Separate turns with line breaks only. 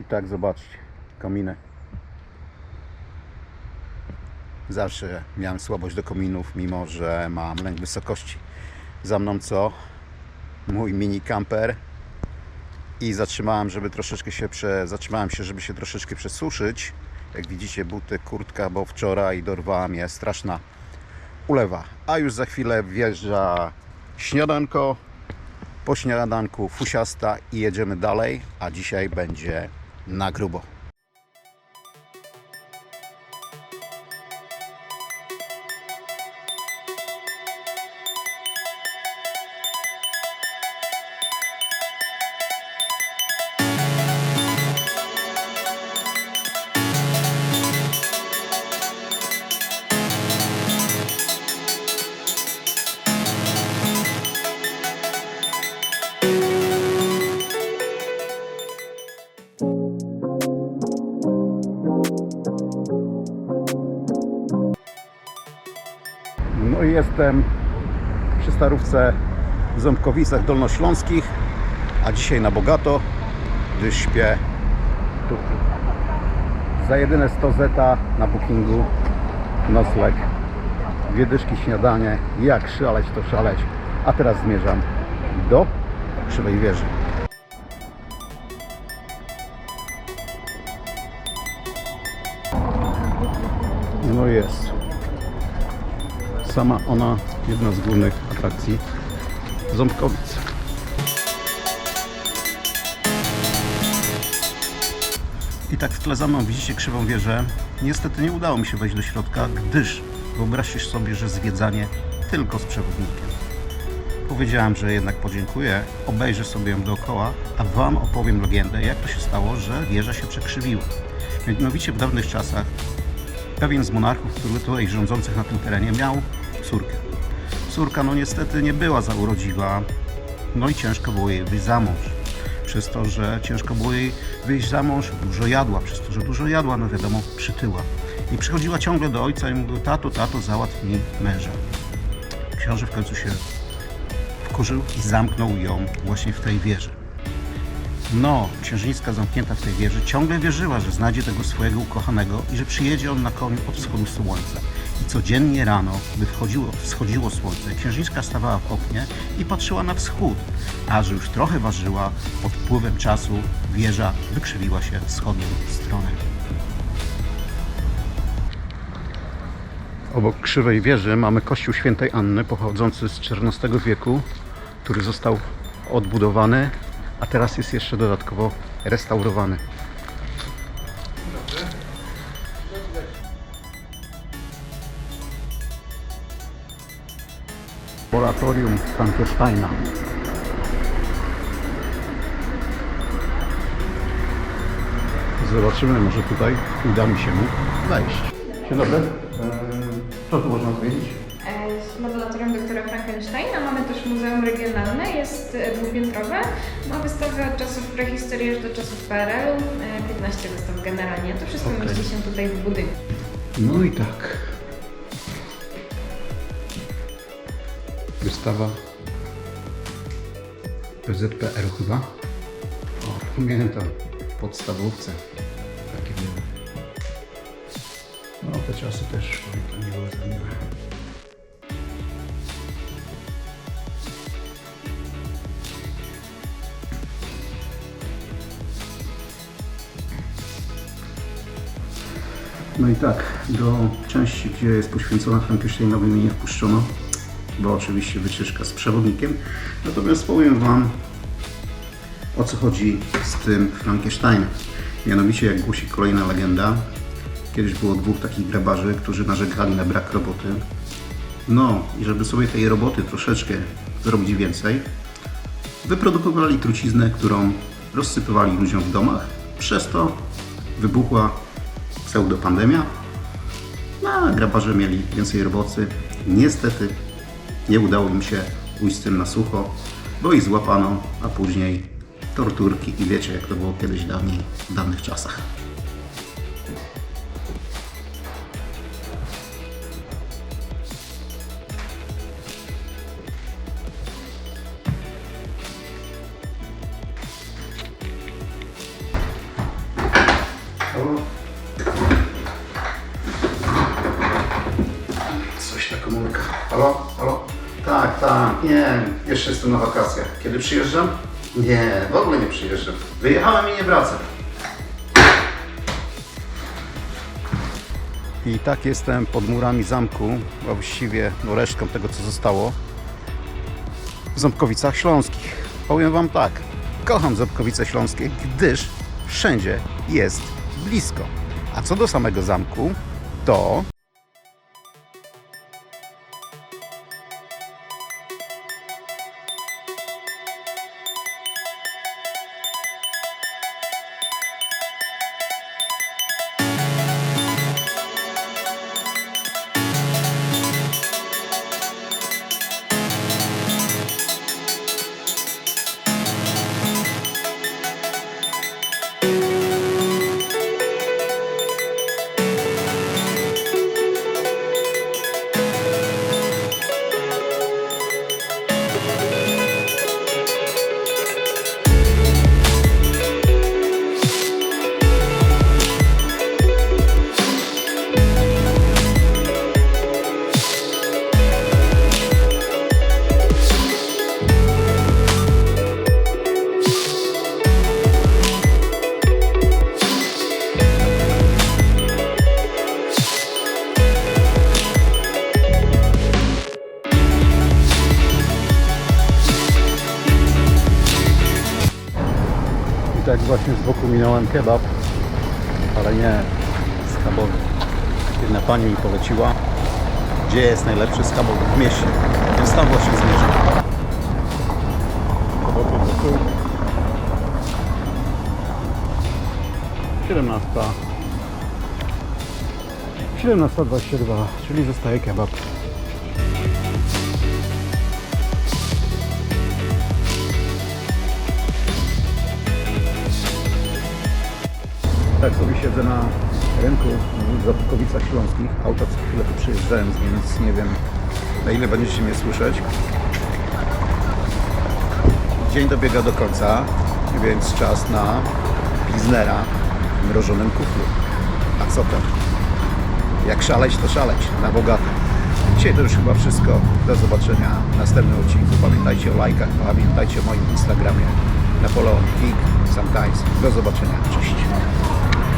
I tak zobaczcie, kominy. Zawsze miałem słabość do kominów, mimo że mam lęk wysokości. Za mną co? Mój mini camper. I zatrzymałem, żeby troszeczkę się prze... zatrzymałem się, żeby się troszeczkę przesuszyć. Jak widzicie, buty, kurtka, bo wczoraj dorwała mnie straszna ulewa. A już za chwilę wjeżdża śniadanko. Po śniadanku fusiasta i jedziemy dalej, a dzisiaj będzie na grubo. Jestem przy starówce w Ząbkowicach Dolnośląskich, a dzisiaj na bogato, gdyż śpię tu. Za jedyne 100 zeta na bookingu nocleg, dwie dyszki śniadanie, jak szaleć to szaleć. A teraz zmierzam do Krzywej Wieży. No jest. Sama ona jedna z głównych atrakcji Ząbkowic. I tak w tle za mną widzicie krzywą wieżę. Niestety nie udało mi się wejść do środka, gdyż wyobraźcie sobie, że zwiedzanie tylko z przewodnikiem. Powiedziałem, że jednak podziękuję, obejrzę sobie ją dookoła, a Wam opowiem legendę, jak to się stało, że wieża się przekrzywiła. Mianowicie w dawnych czasach pewien z monarchów, który tutaj rządzących na tym terenie miał córkę. Córka no niestety nie była za urodziwa, no i ciężko było jej wyjść za mąż. Przez to, że ciężko było jej wyjść za mąż, dużo jadła, przez to, że dużo jadła, no wiadomo, przytyła. I przychodziła ciągle do ojca i mówiła, tato, tato, załatw mi męża. Książę w końcu się wkurzył i zamknął ją właśnie w tej wieży. No, księżniczka zamknięta w tej wieży ciągle wierzyła, że znajdzie tego swojego ukochanego i że przyjedzie on na koniu od wschodu słońca. I codziennie rano, gdy wchodziło, wschodziło słońce, księżniczka stawała w oknie i patrzyła na wschód, a że już trochę ważyła, pod wpływem czasu wieża wykrzywiła się wschodnią stronę. Obok krzywej wieży mamy kościół świętej Anny pochodzący z XIV wieku, który został odbudowany, a teraz jest jeszcze dodatkowo restaurowany. Laboratorium Frankensteina. Zobaczymy, może tutaj uda mi się mu wejść. Dzień dobry. Eee, Co tu można zwiedzić?
Doktora Frankensteina mamy też muzeum regionalne, jest e, dwupiętrowe. Ma wystawy od czasów prehistorii aż do czasów PRL-u, e, 15 wystaw generalnie. To wszystko
Okej.
mieści się tutaj w budynku.
No i tak. Wystawa PZPR chyba. O, pamiętam. W podstawówce. Takie były. No te czasy też pamiętam, nie były za miłe. No i tak, do części, gdzie jest poświęcona Frankensteinowi mnie nie wpuszczono, bo oczywiście wycieczka z przewodnikiem. Natomiast powiem Wam, o co chodzi z tym Frankensteinem. Mianowicie, jak głosi kolejna legenda, kiedyś było dwóch takich grabarzy, którzy narzekali na brak roboty. No i żeby sobie tej roboty troszeczkę zrobić więcej, wyprodukowali truciznę, którą rozsypywali ludziom w domach. Przez to wybuchła pseudopandemia. No, a grabarze mieli więcej roboty. Niestety nie udało im się ujść z tym na sucho, bo ich złapano, a później torturki i wiecie jak to było kiedyś dawniej, w dawnych czasach. Ta komórka. Halo? Halo? Tak, tak, nie, jeszcze jestem na wakacjach. Kiedy przyjeżdżam? Nie, w ogóle nie przyjeżdżam. Wyjechałem i nie wracam. I tak jestem pod murami zamku, właściwie no, resztką tego, co zostało w Ząbkowicach Śląskich. Powiem Wam tak, kocham Ząbkowice Śląskie, gdyż wszędzie jest blisko. A co do samego zamku, to właśnie z boku minąłem kebab, ale nie schabowy. Jedna pani mi poleciła, gdzie jest najlepszy schabowy w mieście. Więc tam właśnie zmierzam. Kebaby wokół. 17. 17.22, czyli zostaje kebab. Tak sobie siedzę na rynku w Zapkowicach Śląskich. Auta co chwilę tu przyjeżdżają, więc nie wiem na ile będziecie mnie słyszeć. Dzień dobiega do końca, więc czas na Pilznera w mrożonym kuflu. A co tam? Jak szaleć, to szaleć, na bogato. Dzisiaj to już chyba wszystko. Do zobaczenia w następnym odcinku. Pamiętajcie o lajkach, pamiętajcie o moim Instagramie Napoleon Geek Sometimes. Do zobaczenia. Cześć.